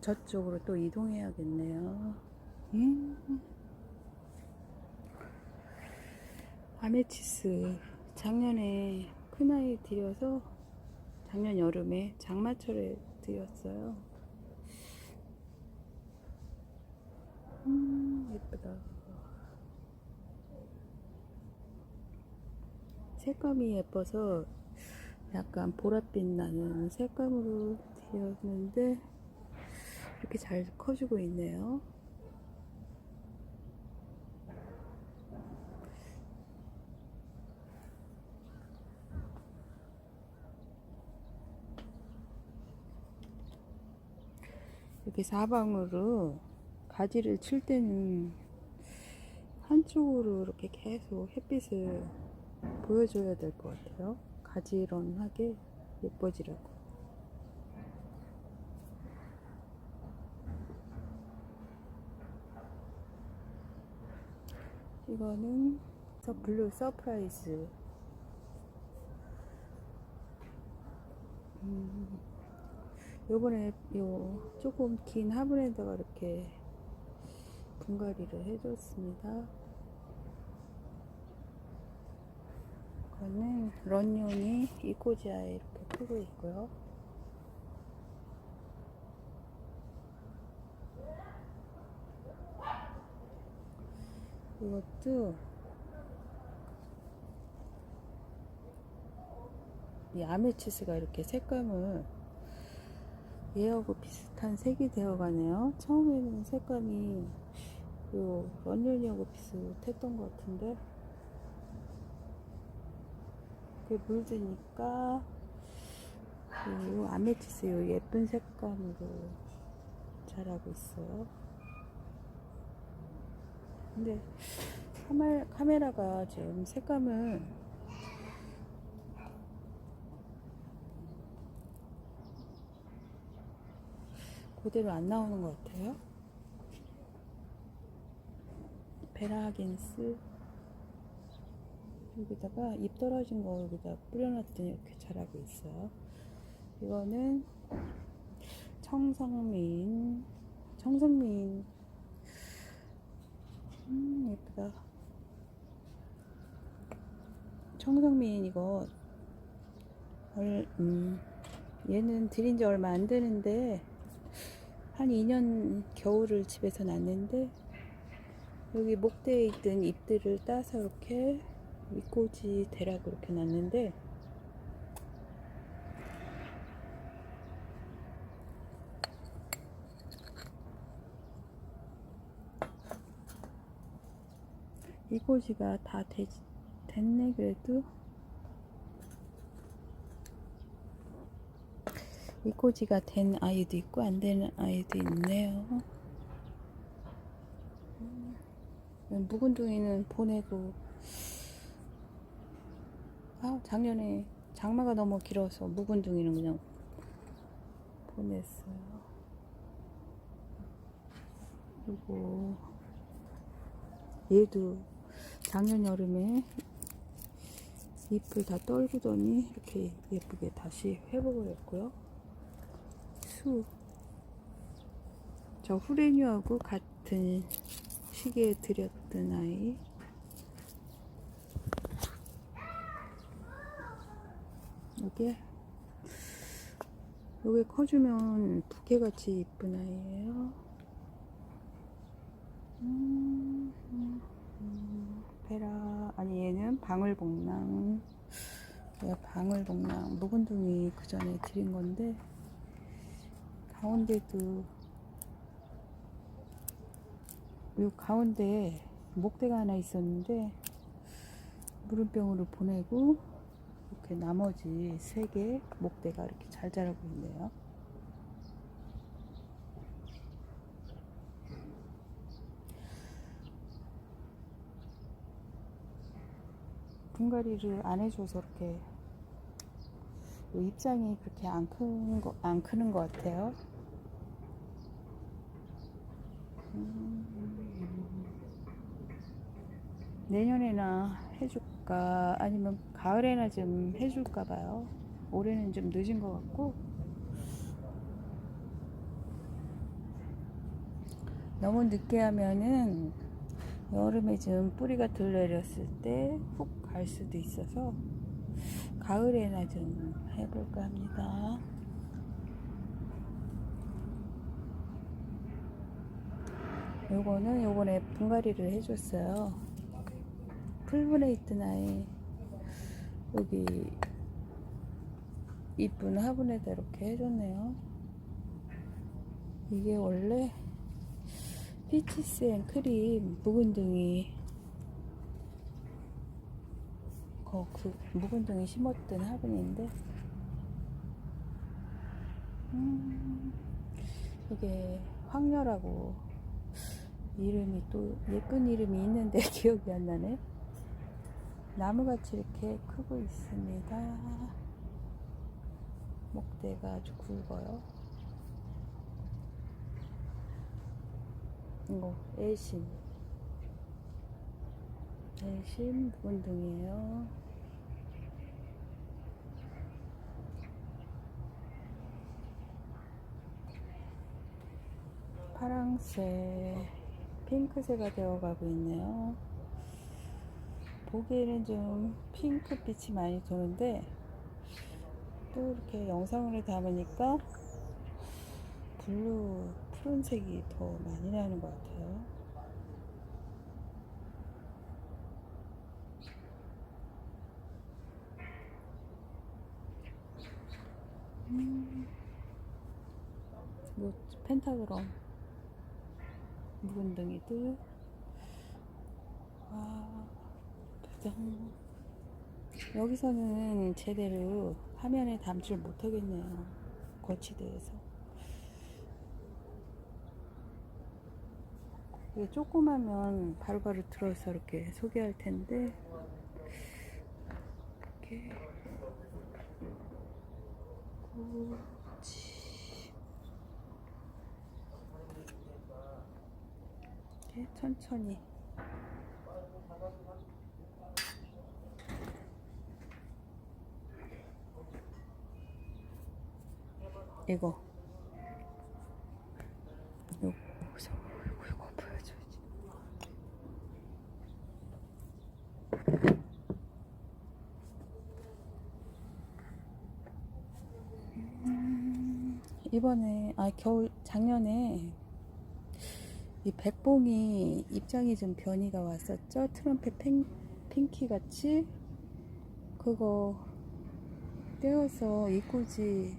저쪽으로 또 이동해야겠네요. 음. 아메치스 작년에 큰아이 들여서 작년 여름에 장마철에 드렸어요. 음, 예쁘다. 색감이 예뻐서 약간 보랏빛 나는 색감으로 드렸는데 이렇게 잘 커지고 있네요. 이렇게 사방으로 가지를 칠 때는 한쪽으로 이렇게 계속 햇빛을 보여줘야 될 것 같아요. 가지런하게 예뻐지라고. 이거는 서 블루 서프라이즈. 음, 요번에 요 조금 긴 화분에다가 이렇게 분갈이를 해줬습니다. 이거는 런용이 이코지아에 이렇게 크고 있고요. 이것도 이 아메치스가 이렇게 색감을 얘하고 비슷한 색이 되어 가네요. 처음에는 색감이 요 런년이하고 비슷했던 것 같은데 그게 물드니까 요 아메치스 요 예쁜 색감으로 자라고 있어요. 근데 카메, 카메라가 지금 색감을 그대로 안 나오는 것 같아요. 베라긴스 여기다가 잎 떨어진 거 여기다 뿌려놨더니 이렇게 자라고 있어요. 이거는 청성민 청성민 음 예쁘다. 청성민 이거 얼, 음, 얘는 들인 지 얼마 안 되는데 한 2년 겨울을 집에서 놨는데 여기 목대에 있던 잎들을 따서 이렇게 밑꽂이 대라고 이렇게 놨는데 이꽂이가 다 되, 됐네 그래도 이꽂이가 된 아이도 있고 안 되는 아이도 있네요. 음, 묵은둥이는 보내고 아 작년에 장마가 너무 길어서 묵은둥이는 그냥 보냈어요. 그리고 얘도 작년 여름에 잎을 다 떨구더니 이렇게 예쁘게 다시 회복을 했고요. 수. 저 후레뉴하고 같은 시기에 들였던 아이. 이게 요게 커주면 부케같이 이쁜 아이예요. 음, 음, 음, 베라 아니 얘는 방울복랑 얘 방울복랑 묵은둥이 그 전에 드린 건데 가운데도 요 가운데 목대가 하나 있었는데 물음병으로 보내고 이렇게 나머지 세 개 목대가 이렇게 잘 자라고 있네요. 분갈이를 안 해줘서 이렇게 요 입장이 그렇게 안 크는 거, 안 크는 것 같아요. 음, 내년에나 해줄까 아니면 가을에나 좀 해줄까 봐요. 올해는 좀 늦은 것 같고 너무 늦게 하면은 여름에 좀 뿌리가 들내렸을 때 훅 갈 수도 있어서 가을에나 좀 해볼까 합니다. 요거는 요번에 분갈이를 해줬어요. 있던 아이 여기 이쁜 화분에다 이렇게 해줬네요. 이게 원래 피치스 앤 크림 묵은둥이 거, 그 묵은둥이 심었던 화분인데 음, 이게 황녀라고 이름이 또 예쁜 이름이 있는데 기억이 안 나네. 나무같이 이렇게 크고 있습니다. 목대가 아주 굵어요. 이거 애심. 애심 묵은둥이에요. 파랑색, 핑크색가 되어가고 있네요. 보기에는 좀 핑크빛이 많이 도는데 또 이렇게 영상으로 담으니까 블루, 푸른색이 더 많이 나는 것 같아요. 음, 뭐 펜타그럼 묵은둥이들. 와 짜잔 여기서는 제대로 화면에 담지를 못하겠네요. 거치대에서. 이게 조그마면 바로바로 들어서 이렇게 소개할 텐데. 이렇게 그렇지 이렇게 천천히. 이거. 이거 이거 보여줘야지 음, 이번에 아 겨울 작년에 이 백봉이 입장이 좀 변이가 왔었죠 트럼펫 핑, 핑키 같이 그거 떼어서 이꼬지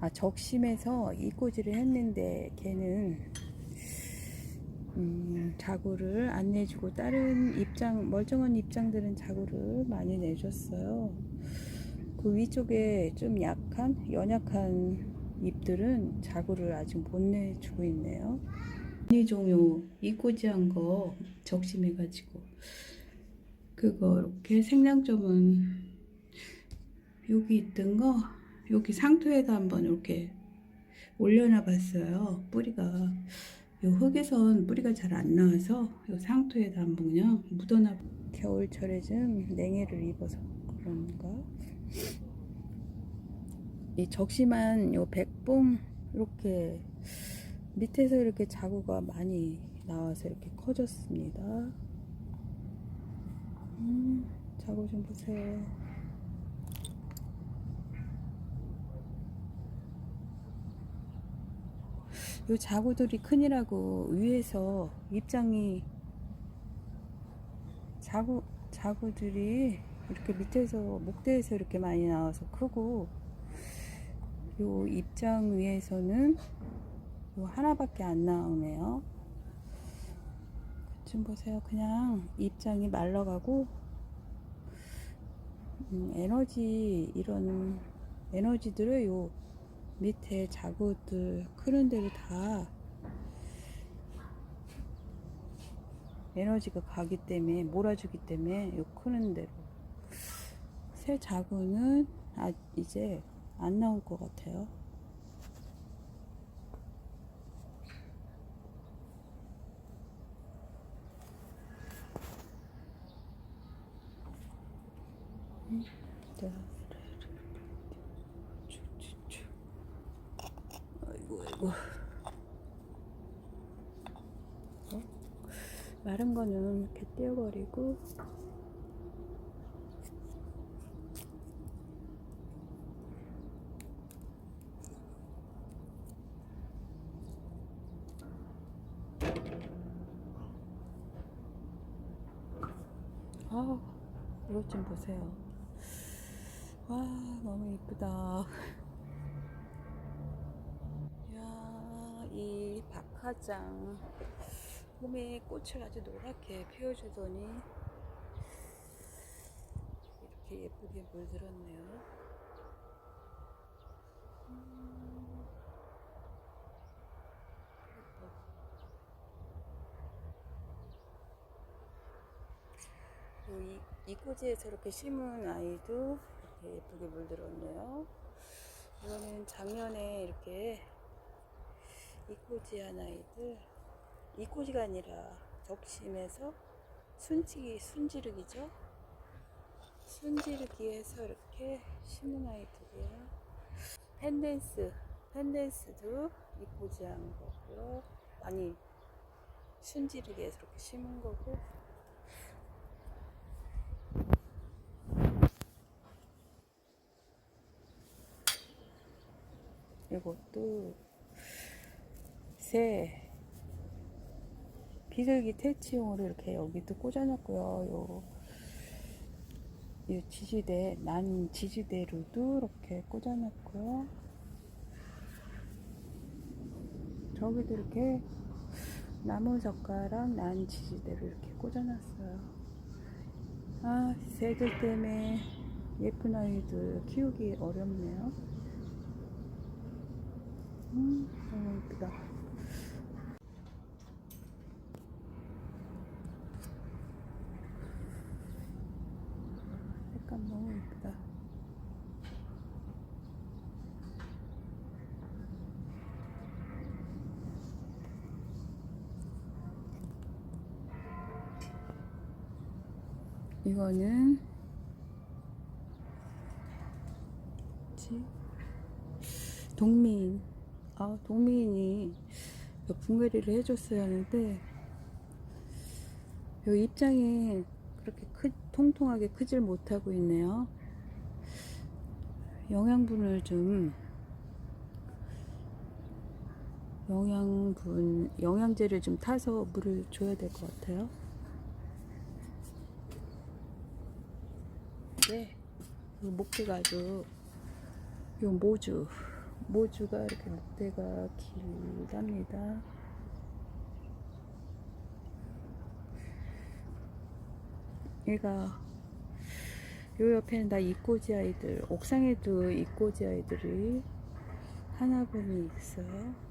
아 적심해서 이꼬지를 했는데 걔는 음, 자구를 안 내주고 다른 입장 멀쩡한 입장들은 자구를 많이 내줬어요. 그 위쪽에 좀 약한 연약한 잎들은 자구를 아직 못 내주고 있네요. 이 종요 이꼬지한 거 적심해가지고 그거 이렇게 생량점은 여기 있던 거 여기 상토에다 한번 이렇게 올려놔 봤어요. 뿌리가 요 흙에선 뿌리가 잘 안 나와서 요 상토에다 한번 그냥 묻어놔. 겨울철에 좀 냉해를 입어서 그런가? 이 적심한 요 백봉 이렇게 밑에서 이렇게 자구가 많이 나와서 이렇게 커졌습니다. 음, 자구 좀 보세요. 요 자구들이 크니라고 위에서 입장이 자구 자구들이 이렇게 밑에서 목대에서 이렇게 많이 나와서 크고 요 입장 위에서는 요 하나밖에 안 나오네요. 좀 보세요. 그냥 입장이 말라가고 음, 에너지 이런 에너지들을 요 밑에 자구들 크는 데로 다 에너지가 가기 때문에 몰아주기 때문에 요 크는 대로 새 자구는 아 이제 안 나올 것 같아요. 아이고 아이고 마른 거는 이렇게 떼어버리고 아 이것 좀 보세요. 와 너무 이쁘다. 이야 이 박하장. 봄에 꽃을 아주 노랗게 피워주더니 이렇게 예쁘게 물들었네요 음, 예뻐. 요 이, 이꼬지에서 이렇게 심은 아이도 이렇게 예쁘게 물들었네요. 이거는 작년에 이렇게 이꼬지한 아이들, 이꼬지가 아니라 적심에서 순치기, 순지르기죠. 순지르기에서 이렇게 심은 아이들이에요. 펜댄스, 펜댄스도 이꼬지한 거고요. 아니, 순지르기에서 이렇게 심은 거고. 이것도 새 비둘기 퇴치용으로 이렇게 여기도 꽂아놨고요. 요, 이 지지대 난 지지대로도 이렇게 꽂아놨고요. 저기도 이렇게 나무 젓가락 난 지지대로 이렇게 꽂아놨어요. 아 새들 때문에 예쁜 아이들 키우기 어렵네요. 음, 너무 예쁘다. 색감 너무 예쁘다. 이거는 동민이 분갈이를 해줬어야 하는데 요 입장이 그렇게 크, 통통하게 크질 못하고 있네요. 영양분을 좀 영양분 영양제를 좀 타서 물을 줘야 될 것 같아요. 네, 이 목대가 아주 요 모주 모주가 이렇게 목대가 길답니다. 얘가 요 옆에는 다 이꼬지 아이들, 옥상에도 이꼬지 아이들이 하나분이 있어요.